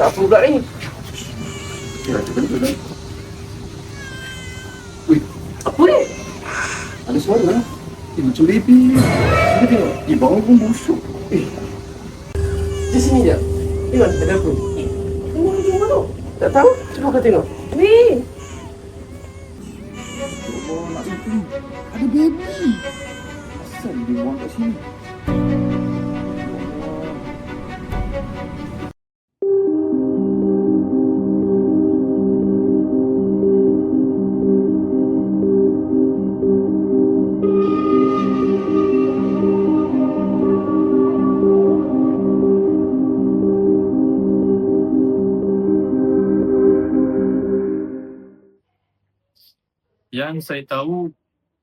Tak apa pula ni. Ya. Wih, Apa ni? ada suara lah. Eh, macam baby. Cuba tengok. Eh, bawah pun busuk. Eh, Di sini je. Tengok ada apa? Tengok dia mana? Tak tahu? Cuba kau tengok. Weh, Allah nak sampai ni. Ada baby. Asal dia buang kat sini? Yang saya tahu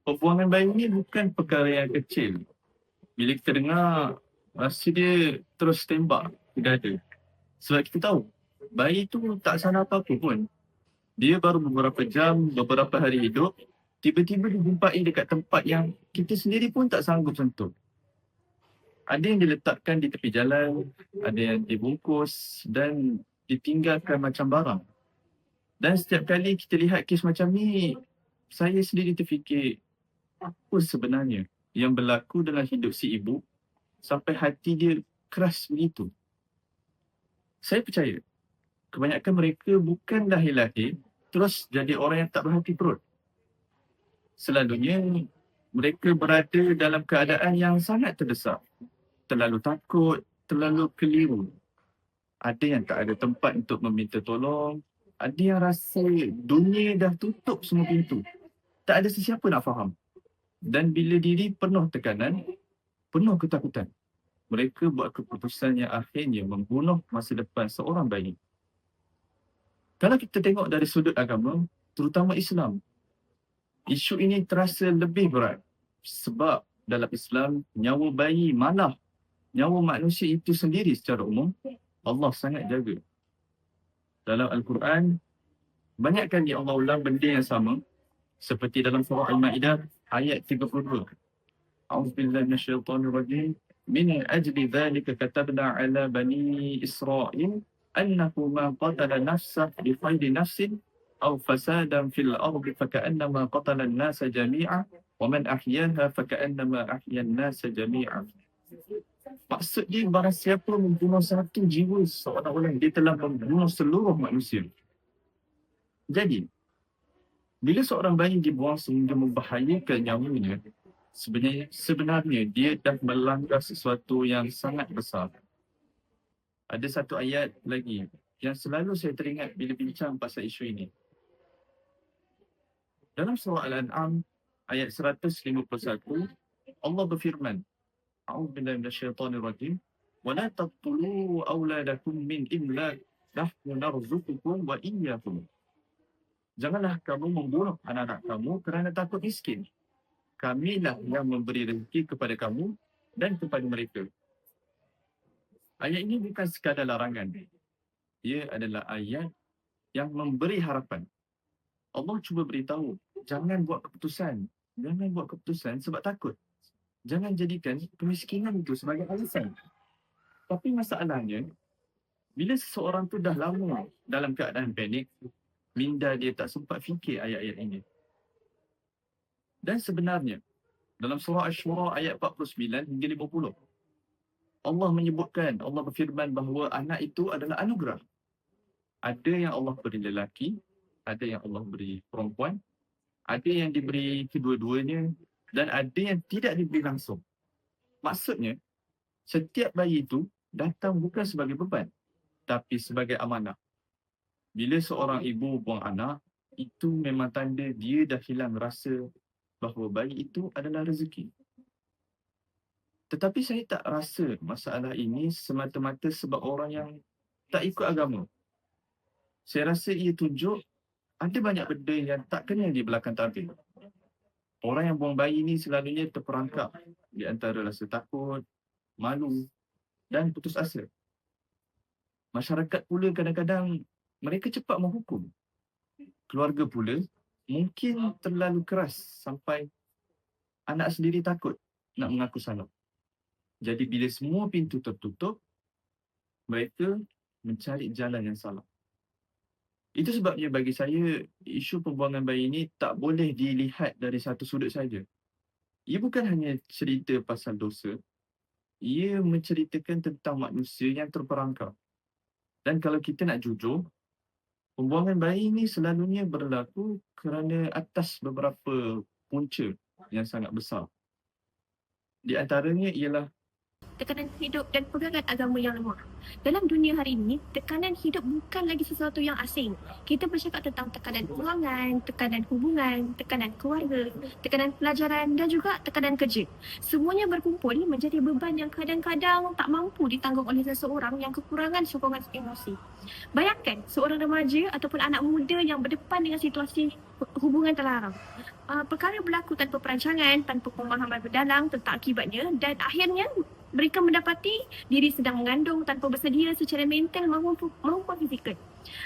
pembuangan bayi ni bukan perkara yang kecil. Bila kita dengar rasa dia terus tembak ke dada. Sebab kita tahu bayi tu tak salah apa-apa pun. Dia baru beberapa jam, beberapa hari hidup, tiba-tiba dijumpai dekat tempat yang kita sendiri pun tak sanggup sentuh. Ada yang diletakkan di tepi jalan, ada yang dibungkus dan ditinggalkan macam barang. Dan setiap kali kita lihat kes macam ni, saya sendiri terfikir apa sebenarnya yang berlaku dalam hidup si ibu sampai hati dia keras begitu. Saya percaya kebanyakan mereka bukan lahir-lahir terus jadi orang yang tak berhati perut. Selalunya mereka berada dalam keadaan yang sangat terdesak. Terlalu takut, terlalu keliru. Ada yang tak ada tempat untuk meminta tolong, yang rasa dunia dah tutup semua pintu. Tak ada sesiapa nak faham. Dan bila diri penuh tekanan, penuh ketakutan. Mereka buat keputusan yang akhirnya membunuh masa depan seorang bayi. Kalau kita tengok dari sudut agama, terutama Islam, isu ini terasa lebih berat. Sebab dalam Islam, nyawa bayi malah nyawa manusia itu sendiri secara umum, Allah sangat jaga. Dalam Al-Quran, banyak kali Allah ulang benda yang sama seperti dalam surah Al-Ma'idah ayat 32. A'udzubillahi minasyaitonirrajim. Min ajli dhalika katabna ala bani Israel annahu ma qatala nafsa bi khayri nafsin aw fasadan fil ardi faka'annama qatala an-nasa jami'a wa man ahyaha faka'annama ahya an-nasa jami'a. Maksud dia barang siapa membunuh satu jiwa seorang orang dia telah membunuh seluruh manusia. Jadi, bila seorang bayi dibuang sehingga membahayakan nyawanya, sebenarnya sebenarnya dia dah melanggar sesuatu yang sangat besar. Ada satu ayat lagi yang selalu saya teringat bila bincang pasal isu ini. Dalam surah Al-An'am ayat 151, Allah berfirman, أعوذ بالله من الشيطان الرجيم ولا تقتلوا أولادكم من إملاق نحن نرزقكم وإياكم Janganlah kamu membunuh anak-anak kamu kerana takut miskin. Kamilah yang memberi rezeki kepada kamu dan kepada mereka. Ayat ini bukan sekadar larangan. Ia adalah ayat yang memberi harapan. Allah cuba beritahu, jangan buat keputusan. Jangan buat keputusan sebab takut jangan jadikan kemiskinan itu sebagai alasan. Tapi masalahnya, bila seseorang tu dah lama dalam keadaan panik, minda dia tak sempat fikir ayat-ayat ini. Dan sebenarnya, dalam surah Ash-Shura ayat 49 hingga 50, Allah menyebutkan, Allah berfirman bahawa anak itu adalah anugerah. Ada yang Allah beri lelaki, ada yang Allah beri perempuan, ada yang diberi kedua-duanya, dan ada yang tidak diberi langsung. Maksudnya, setiap bayi itu datang bukan sebagai beban, tapi sebagai amanah. Bila seorang ibu buang anak, itu memang tanda dia dah hilang rasa bahawa bayi itu adalah rezeki. Tetapi saya tak rasa masalah ini semata-mata sebab orang yang tak ikut agama. Saya rasa ia tunjuk ada banyak benda yang tak kena di belakang tabir. Orang yang buang bayi ni selalunya terperangkap di antara rasa takut, malu dan putus asa. Masyarakat pula kadang-kadang mereka cepat menghukum. Keluarga pula mungkin terlalu keras sampai anak sendiri takut nak mengaku salah. Jadi bila semua pintu tertutup, mereka mencari jalan yang salah. Itu sebabnya bagi saya isu pembuangan bayi ini tak boleh dilihat dari satu sudut saja. Ia bukan hanya cerita pasal dosa, ia menceritakan tentang manusia yang terperangkap. Dan kalau kita nak jujur, pembuangan bayi ini selalunya berlaku kerana atas beberapa punca yang sangat besar. Di antaranya ialah tekanan hidup dan pegangan agama yang lemah. Dalam dunia hari ini, tekanan hidup bukan lagi sesuatu yang asing. Kita bercakap tentang tekanan kewangan, tekanan hubungan, tekanan keluarga, tekanan pelajaran dan juga tekanan kerja. Semuanya berkumpul menjadi beban yang kadang-kadang tak mampu ditanggung oleh seseorang yang kekurangan sokongan emosi. Bayangkan seorang remaja ataupun anak muda yang berdepan dengan situasi hubungan terlarang. Uh, perkara berlaku tanpa perancangan, tanpa pemahaman mendalam tentang akibatnya dan akhirnya mereka mendapati diri sedang mengandung tanpa bersedia secara mental maupun, maupun fizikal.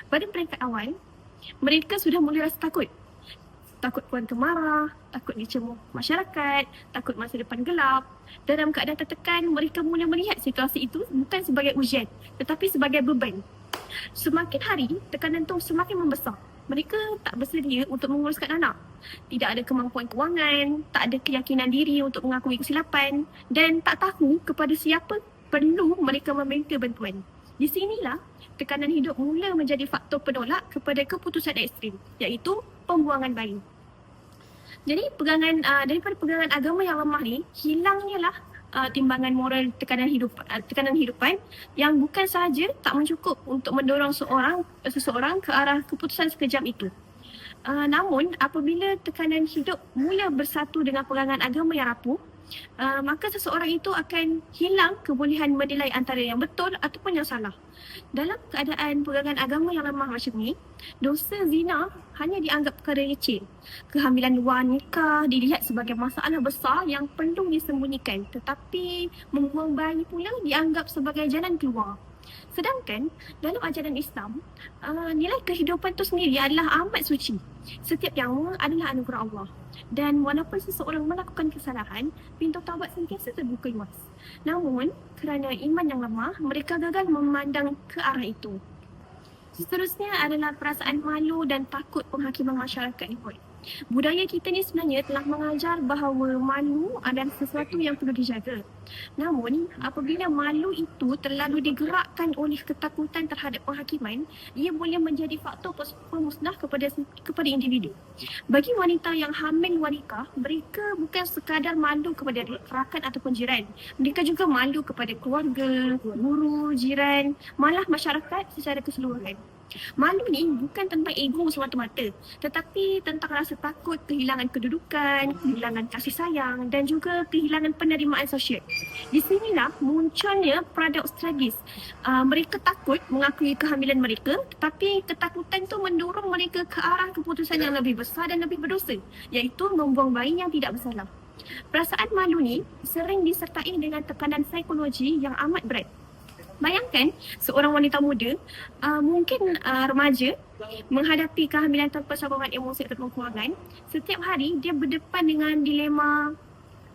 Pada peringkat awal, mereka sudah mula rasa takut. Takut keluarga marah, takut dicemooh masyarakat, takut masa depan gelap. Dalam keadaan tertekan, mereka mula melihat situasi itu bukan sebagai ujian tetapi sebagai beban. Semakin hari, tekanan itu semakin membesar mereka tak bersedia untuk menguruskan anak. Tidak ada kemampuan kewangan, tak ada keyakinan diri untuk mengakui kesilapan dan tak tahu kepada siapa perlu mereka meminta bantuan. Di sinilah tekanan hidup mula menjadi faktor penolak kepada keputusan ekstrim iaitu pembuangan bayi. Jadi pegangan uh, daripada pegangan agama yang lemah ni hilangnya lah uh, timbangan moral tekanan hidup uh, tekanan hidupan yang bukan sahaja tak mencukup untuk mendorong seorang seseorang ke arah keputusan sekejam itu. Uh, namun apabila tekanan hidup mula bersatu dengan pegangan agama yang rapuh, uh, maka seseorang itu akan hilang kebolehan menilai antara yang betul ataupun yang salah. Dalam keadaan pegangan agama yang lemah macam ni, dosa zina hanya dianggap perkara kecil. Kehamilan luar nikah dilihat sebagai masalah besar yang perlu disembunyikan tetapi membuang bayi pula dianggap sebagai jalan keluar. Sedangkan dalam ajaran Islam, uh, nilai kehidupan itu sendiri adalah amat suci. Setiap nyawa adalah anugerah Allah. Dan walaupun seseorang melakukan kesalahan, pintu taubat sentiasa terbuka luas. Namun, kerana iman yang lemah, mereka gagal memandang ke arah itu. Seterusnya adalah perasaan malu dan takut penghakiman masyarakat ini. Budaya kita ni sebenarnya telah mengajar bahawa malu adalah sesuatu yang perlu dijaga. Namun, apabila malu itu terlalu digerakkan oleh ketakutan terhadap penghakiman, ia boleh menjadi faktor pemusnah kepada kepada individu. Bagi wanita yang hamil wanita, mereka bukan sekadar malu kepada rakan ataupun jiran. Mereka juga malu kepada keluarga, guru, jiran, malah masyarakat secara keseluruhan. Malu ni bukan tentang ego semata-mata tetapi tentang rasa takut kehilangan kedudukan, kehilangan kasih sayang dan juga kehilangan penerimaan sosial. Di sinilah munculnya paradoks tragis. Uh, mereka takut mengakui kehamilan mereka tetapi ketakutan tu mendorong mereka ke arah keputusan yang lebih besar dan lebih berdosa iaitu membuang bayi yang tidak bersalah. Perasaan malu ni sering disertai dengan tekanan psikologi yang amat berat Bayangkan seorang wanita muda, uh, mungkin uh, remaja menghadapi kehamilan tanpa sokongan emosi atau kewangan. Setiap hari dia berdepan dengan dilema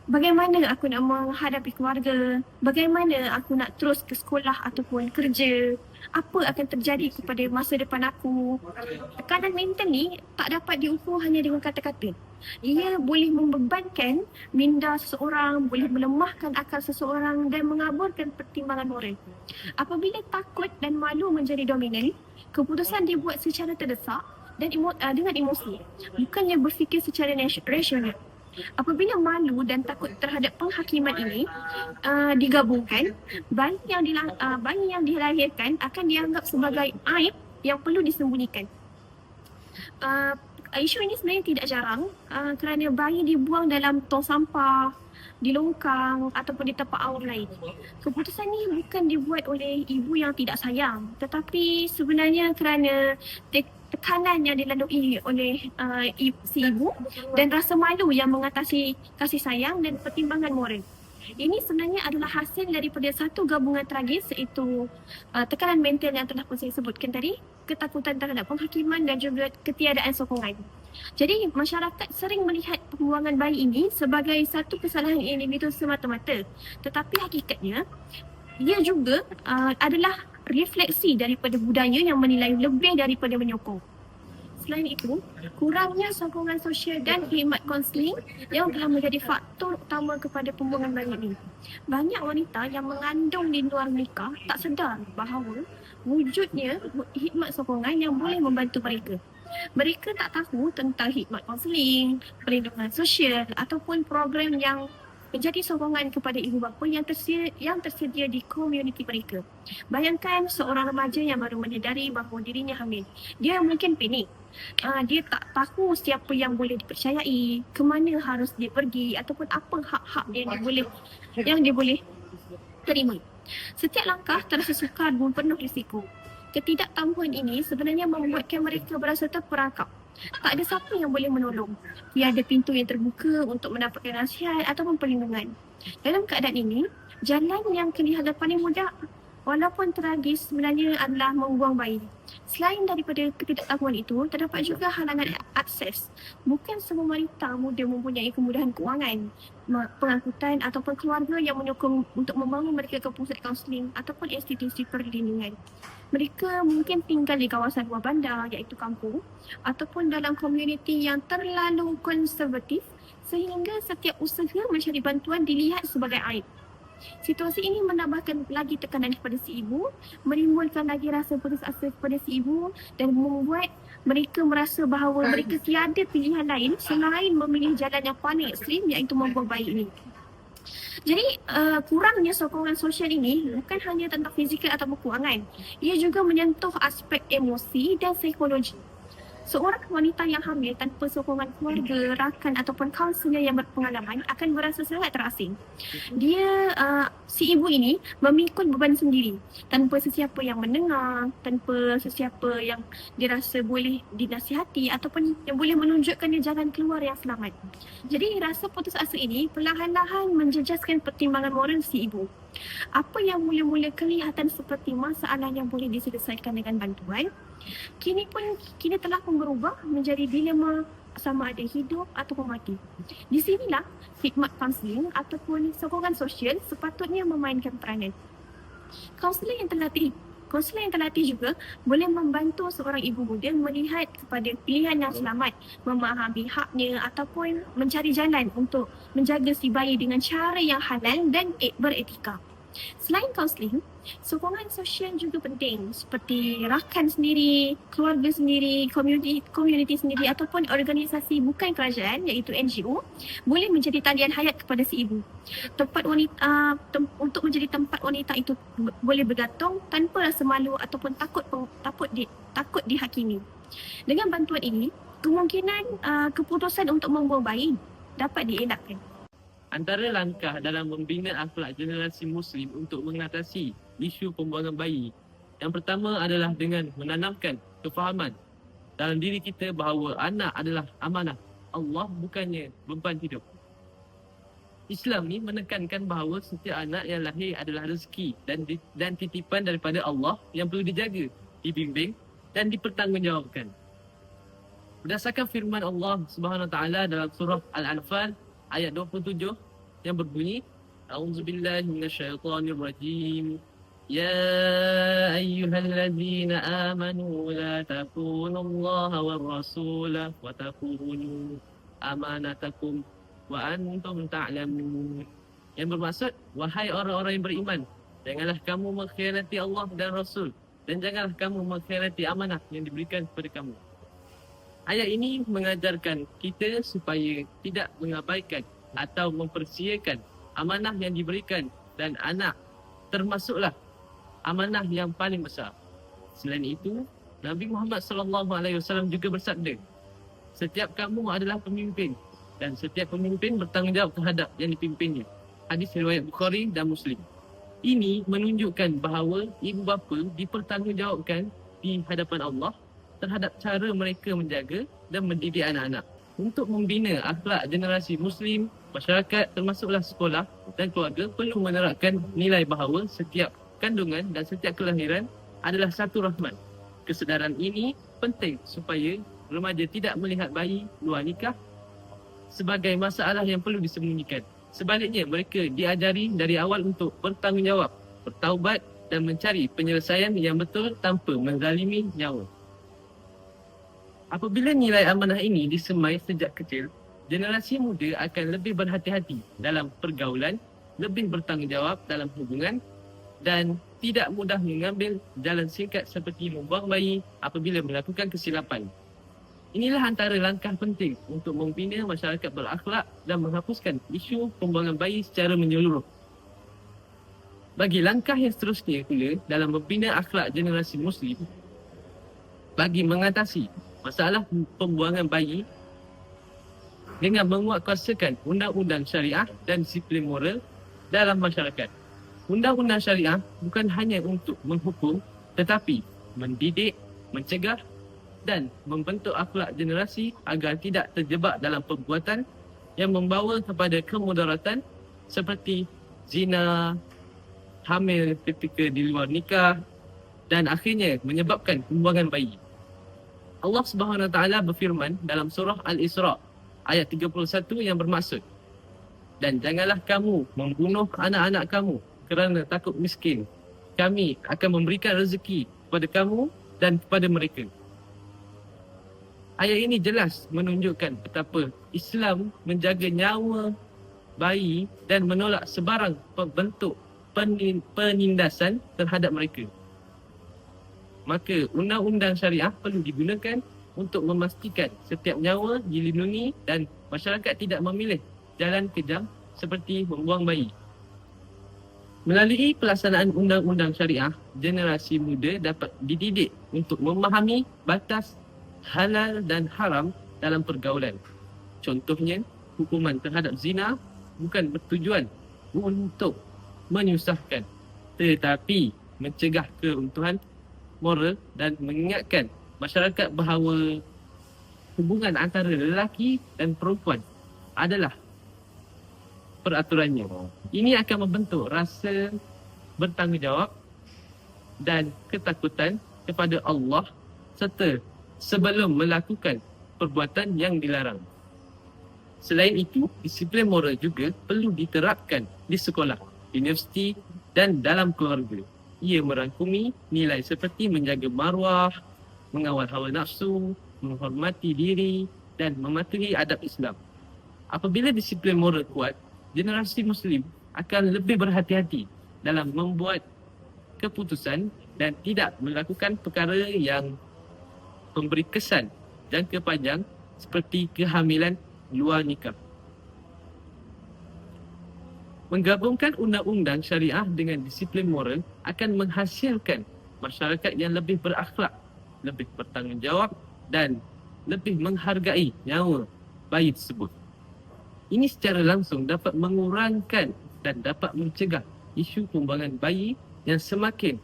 bagaimana aku nak menghadapi keluarga, bagaimana aku nak terus ke sekolah ataupun kerja, apa akan terjadi kepada masa depan aku. Tekanan mental ni tak dapat diukur hanya dengan kata-kata. Ia boleh membebankan minda seseorang, boleh melemahkan akal seseorang dan mengaburkan pertimbangan moral. Apabila takut dan malu menjadi dominan, keputusan dibuat secara terdesak dan emo, uh, dengan emosi. Bukannya berfikir secara rasional apabila malu dan takut terhadap penghakiman ini uh, digabungkan bayi yang dilang, uh, bayi yang dilahirkan akan dianggap sebagai aib yang perlu disembunyikan uh, isu ini sebenarnya tidak jarang uh, kerana bayi dibuang dalam tong sampah di longkang ataupun di tempat aur lain. Keputusan ini bukan dibuat oleh ibu yang tidak sayang tetapi sebenarnya kerana tekanan yang dilalui oleh uh, si ibu dan rasa malu yang mengatasi kasih sayang dan pertimbangan moral. Ini sebenarnya adalah hasil daripada satu gabungan tragis iaitu uh, tekanan mental yang telah pun saya sebutkan tadi, ketakutan terhadap penghakiman dan juga ketiadaan sokongan. Jadi masyarakat sering melihat pembuangan bayi ini sebagai satu kesalahan individu semata-mata. Tetapi hakikatnya ia juga uh, adalah refleksi daripada budaya yang menilai lebih daripada menyokong. Selain itu, kurangnya sokongan sosial dan khidmat konseling yang telah menjadi faktor utama kepada pembuangan bayi ini. Banyak wanita yang mengandung di luar nikah tak sedar bahawa wujudnya khidmat sokongan yang boleh membantu mereka. Mereka tak tahu tentang khidmat konseling, perlindungan sosial ataupun program yang menjadi sokongan kepada ibu bapa yang tersedia, yang tersedia di komuniti mereka. Bayangkan seorang remaja yang baru menyedari bahawa dirinya hamil. Dia mungkin panik. Uh, dia tak tahu siapa yang boleh dipercayai, ke mana harus dia pergi ataupun apa hak-hak dia dia boleh yang dia boleh terima. Setiap langkah terasa sukar dan penuh risiko. Ketidaktampuan ini sebenarnya membuatkan mereka berasa terperangkap. Tak ada siapa yang boleh menolong. Tiada pintu yang terbuka untuk mendapatkan nasihat ataupun perlindungan. Dalam keadaan ini, jalan yang kelihatan paling mudah walaupun tragis sebenarnya adalah membuang bayi. Selain daripada ketidaktahuan itu, terdapat juga halangan akses. Bukan semua wanita muda mempunyai kemudahan kewangan, pengangkutan ataupun keluarga yang menyokong untuk membangun mereka ke pusat kaunseling ataupun institusi perlindungan. Mereka mungkin tinggal di kawasan luar bandar iaitu kampung ataupun dalam komuniti yang terlalu konservatif sehingga setiap usaha mencari bantuan dilihat sebagai aib. Situasi ini menambahkan lagi tekanan kepada si ibu, menimbulkan lagi rasa putus asa kepada si ibu dan membuat mereka merasa bahawa mereka tiada pilihan lain selain memilih jalan yang paling ekstrim iaitu membuang bayi ini. Jadi uh, kurangnya sokongan sosial ini bukan hanya tentang fizikal atau kewangan. Ia juga menyentuh aspek emosi dan psikologi. Seorang wanita yang hamil tanpa sokongan keluarga, rakan ataupun kaunselor yang berpengalaman akan berasa sangat terasing. Dia, uh, si ibu ini memikul beban sendiri tanpa sesiapa yang mendengar, tanpa sesiapa yang dirasa boleh dinasihati ataupun yang boleh menunjukkan dia jalan keluar yang selamat. Jadi rasa putus asa ini perlahan-lahan menjejaskan pertimbangan moral si ibu. Apa yang mula-mula kelihatan seperti masalah yang boleh diselesaikan dengan bantuan, kini pun kini telah pun berubah menjadi dilema sama ada hidup atau mati. Di sinilah khidmat kaunseling ataupun sokongan sosial sepatutnya memainkan peranan. Kaunseling yang terlatih Kaunselor yang terlatih juga boleh membantu seorang ibu muda melihat kepada pilihan yang selamat, memahami haknya ataupun mencari jalan untuk menjaga si bayi dengan cara yang halal dan beretika. Selain kaunseling, sokongan sosial juga penting seperti rakan sendiri, keluarga sendiri, komuniti komuniti sendiri ataupun organisasi bukan kerajaan iaitu NGO boleh menjadi talian hayat kepada si ibu. Tempat wanita uh, tem- untuk menjadi tempat wanita itu boleh bergantung tanpa rasa malu ataupun takut takut di takut dihakimi. Dengan bantuan ini, kemungkinan uh, keputusan untuk membuang bayi dapat dielakkan. Antara langkah dalam membina akhlak generasi Muslim untuk mengatasi isu pembuangan bayi yang pertama adalah dengan menanamkan kefahaman dalam diri kita bahawa anak adalah amanah. Allah bukannya beban hidup. Islam ni menekankan bahawa setiap anak yang lahir adalah rezeki dan dan titipan daripada Allah yang perlu dijaga, dibimbing dan dipertanggungjawabkan. Berdasarkan firman Allah Subhanahu Wa Taala dalam surah Al-Anfal ayat 27 yang berbunyi A'udzubillahi minasyaitonirrajim. Ya ayyuhalladzina amanu la takunu Allah wa rasula wa takunu amanatakum wa antum ta'lamun. Yang bermaksud wahai orang-orang yang beriman janganlah kamu mengkhianati Allah dan Rasul dan janganlah kamu mengkhianati amanah yang diberikan kepada kamu Ayat ini mengajarkan kita supaya tidak mengabaikan atau mempersiakan amanah yang diberikan dan anak termasuklah amanah yang paling besar. Selain itu, Nabi Muhammad sallallahu alaihi wasallam juga bersabda, setiap kamu adalah pemimpin dan setiap pemimpin bertanggungjawab terhadap yang dipimpinnya. Hadis riwayat Bukhari dan Muslim. Ini menunjukkan bahawa ibu bapa dipertanggungjawabkan di hadapan Allah terhadap cara mereka menjaga dan mendidik anak-anak untuk membina akhlak generasi Muslim, masyarakat termasuklah sekolah dan keluarga perlu menerapkan nilai bahawa setiap kandungan dan setiap kelahiran adalah satu rahmat. Kesedaran ini penting supaya remaja tidak melihat bayi luar nikah sebagai masalah yang perlu disembunyikan. Sebaliknya mereka diajari dari awal untuk bertanggungjawab, bertaubat dan mencari penyelesaian yang betul tanpa menzalimi nyawa. Apabila nilai amanah ini disemai sejak kecil, generasi muda akan lebih berhati-hati dalam pergaulan, lebih bertanggungjawab dalam hubungan dan tidak mudah mengambil jalan singkat seperti membuang bayi apabila melakukan kesilapan. Inilah antara langkah penting untuk membina masyarakat berakhlak dan menghapuskan isu pembuangan bayi secara menyeluruh. Bagi langkah yang seterusnya pula dalam membina akhlak generasi Muslim, bagi mengatasi masalah pembuangan bayi dengan menguatkuasakan undang-undang syariah dan disiplin moral dalam masyarakat. Undang-undang syariah bukan hanya untuk menghukum tetapi mendidik, mencegah dan membentuk akhlak generasi agar tidak terjebak dalam perbuatan yang membawa kepada kemudaratan seperti zina, hamil ketika di luar nikah dan akhirnya menyebabkan pembuangan bayi. Allah Subhanahu Wa Taala berfirman dalam surah Al-Isra ayat 31 yang bermaksud dan janganlah kamu membunuh anak-anak kamu kerana takut miskin. Kami akan memberikan rezeki kepada kamu dan kepada mereka. Ayat ini jelas menunjukkan betapa Islam menjaga nyawa bayi dan menolak sebarang bentuk penin- penindasan terhadap mereka. Maka undang-undang syariah perlu digunakan untuk memastikan setiap nyawa dilindungi dan masyarakat tidak memilih jalan kejam seperti membuang bayi. Melalui pelaksanaan undang-undang syariah, generasi muda dapat dididik untuk memahami batas halal dan haram dalam pergaulan. Contohnya, hukuman terhadap zina bukan bertujuan untuk menyusahkan tetapi mencegah keruntuhan moral dan mengingatkan masyarakat bahawa hubungan antara lelaki dan perempuan adalah peraturannya. Ini akan membentuk rasa bertanggungjawab dan ketakutan kepada Allah serta sebelum melakukan perbuatan yang dilarang. Selain itu, disiplin moral juga perlu diterapkan di sekolah, universiti dan dalam keluarga. Ia merangkumi nilai seperti menjaga maruah, mengawal hawa nafsu, menghormati diri dan mematuhi adab Islam. Apabila disiplin moral kuat, generasi Muslim akan lebih berhati-hati dalam membuat keputusan dan tidak melakukan perkara yang memberi kesan jangka panjang seperti kehamilan luar nikah. Menggabungkan undang-undang syariah dengan disiplin moral akan menghasilkan masyarakat yang lebih berakhlak, lebih bertanggungjawab dan lebih menghargai nyawa bayi tersebut. Ini secara langsung dapat mengurangkan dan dapat mencegah isu pembuangan bayi yang semakin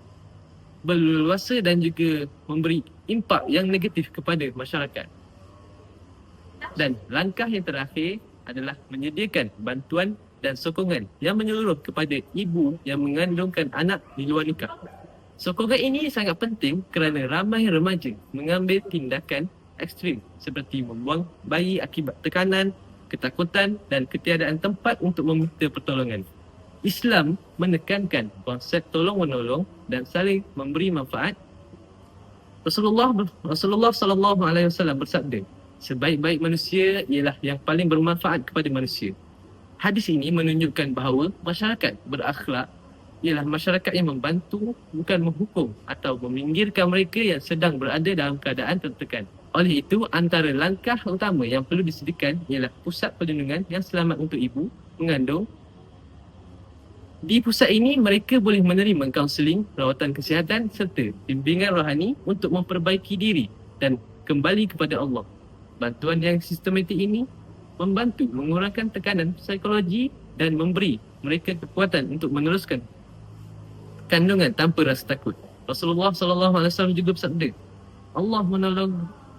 berleluasa dan juga memberi impak yang negatif kepada masyarakat. Dan langkah yang terakhir adalah menyediakan bantuan dan sokongan yang menyeluruh kepada ibu yang mengandungkan anak di luar nikah. Sokongan ini sangat penting kerana ramai remaja mengambil tindakan ekstrim seperti membuang bayi akibat tekanan, ketakutan dan ketiadaan tempat untuk meminta pertolongan. Islam menekankan konsep tolong menolong dan saling memberi manfaat. Rasulullah Rasulullah sallallahu alaihi wasallam bersabda, sebaik-baik manusia ialah yang paling bermanfaat kepada manusia. Hadis ini menunjukkan bahawa masyarakat berakhlak ialah masyarakat yang membantu bukan menghukum atau meminggirkan mereka yang sedang berada dalam keadaan tertekan. Oleh itu, antara langkah utama yang perlu disediakan ialah pusat perlindungan yang selamat untuk ibu mengandung. Di pusat ini, mereka boleh menerima kaunseling, rawatan kesihatan serta bimbingan rohani untuk memperbaiki diri dan kembali kepada Allah. Bantuan yang sistematik ini membantu mengurangkan tekanan psikologi dan memberi mereka kekuatan untuk meneruskan kandungan tanpa rasa takut. Rasulullah sallallahu alaihi wasallam juga bersabda, Allah menolong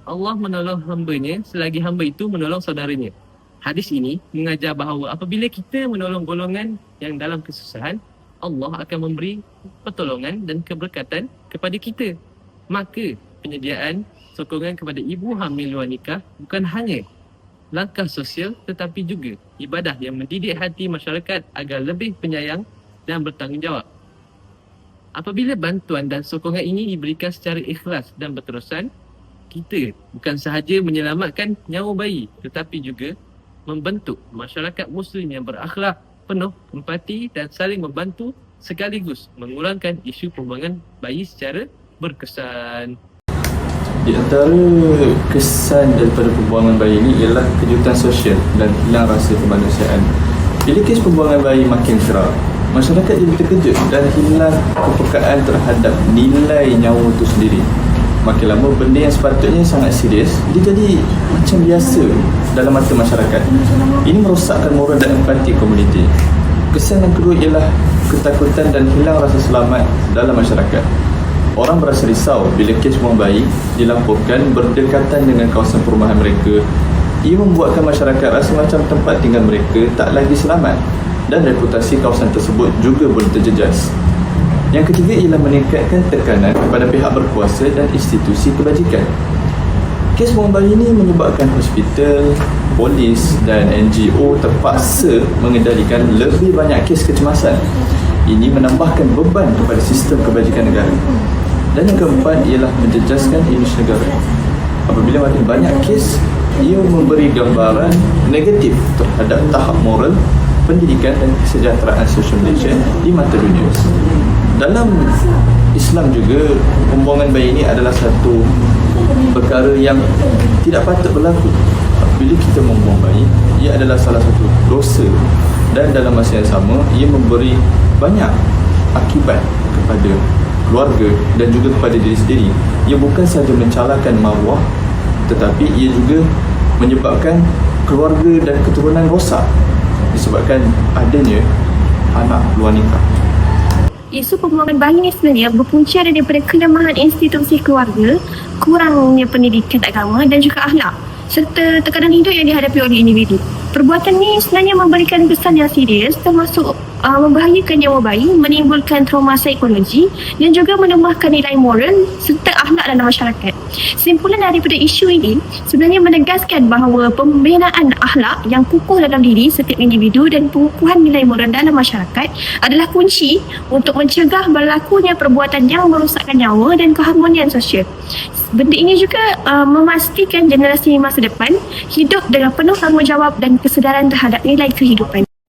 Allah menolong hamba-Nya selagi hamba itu menolong saudaranya. Hadis ini mengajar bahawa apabila kita menolong golongan yang dalam kesusahan, Allah akan memberi pertolongan dan keberkatan kepada kita. Maka penyediaan sokongan kepada ibu hamil nikah bukan hanya langkah sosial tetapi juga ibadah yang mendidik hati masyarakat agar lebih penyayang dan bertanggungjawab. Apabila bantuan dan sokongan ini diberikan secara ikhlas dan berterusan, kita bukan sahaja menyelamatkan nyawa bayi tetapi juga membentuk masyarakat muslim yang berakhlak penuh empati dan saling membantu sekaligus mengurangkan isu pembuangan bayi secara berkesan. Di antara kesan daripada pembuangan bayi ini ialah kejutan sosial dan hilang rasa kemanusiaan. Bila kes pembuangan bayi makin kerap, masyarakat jadi terkejut dan hilang kepekaan terhadap nilai nyawa itu sendiri. Makin lama benda yang sepatutnya sangat serius, dia jadi macam biasa dalam mata masyarakat. Ini merosakkan moral dan empati komuniti. Kesan yang kedua ialah ketakutan dan hilang rasa selamat dalam masyarakat. Orang berasa risau bila kes buang bayi dilaporkan berdekatan dengan kawasan perumahan mereka. Ia membuatkan masyarakat rasa macam tempat tinggal mereka tak lagi selamat dan reputasi kawasan tersebut juga boleh terjejas. Yang ketiga ialah meningkatkan tekanan kepada pihak berkuasa dan institusi kebajikan. Kes buang bayi ini menyebabkan hospital, polis dan NGO terpaksa mengendalikan lebih banyak kes kecemasan. Ini menambahkan beban kepada sistem kebajikan negara. Dan yang keempat ialah menjejaskan imej negara. Apabila makin banyak kes, ia memberi gambaran negatif terhadap tahap moral, pendidikan dan kesejahteraan sosial Malaysia di mata dunia. Dalam Islam juga, pembuangan bayi ini adalah satu perkara yang tidak patut berlaku. Bila kita membuang bayi, ia adalah salah satu dosa dan dalam masa yang sama ia memberi banyak akibat kepada keluarga dan juga kepada diri sendiri. Ia bukan sahaja mencalakan maruah tetapi ia juga menyebabkan keluarga dan keturunan rosak disebabkan adanya anak luar nikah. Isu pembuangan bayi ni sebenarnya berpunca daripada kelemahan institusi keluarga, kurangnya pendidikan agama dan juga akhlak serta tekanan hidup yang dihadapi oleh individu. Perbuatan ni sebenarnya memberikan kesan yang serius termasuk uh, membahayakan nyawa bayi, menimbulkan trauma psikologi dan juga melemahkan nilai moral serta akhlak dalam masyarakat. Simpulan daripada isu ini sebenarnya menegaskan bahawa pembinaan akhlak yang kukuh dalam diri setiap individu dan pengukuhan nilai moral dalam masyarakat adalah kunci untuk mencegah berlakunya perbuatan yang merosakkan nyawa dan keharmonian sosial. Benda ini juga uh, memastikan generasi masa depan hidup dengan penuh tanggungjawab dan kesedaran terhadap nilai kehidupan.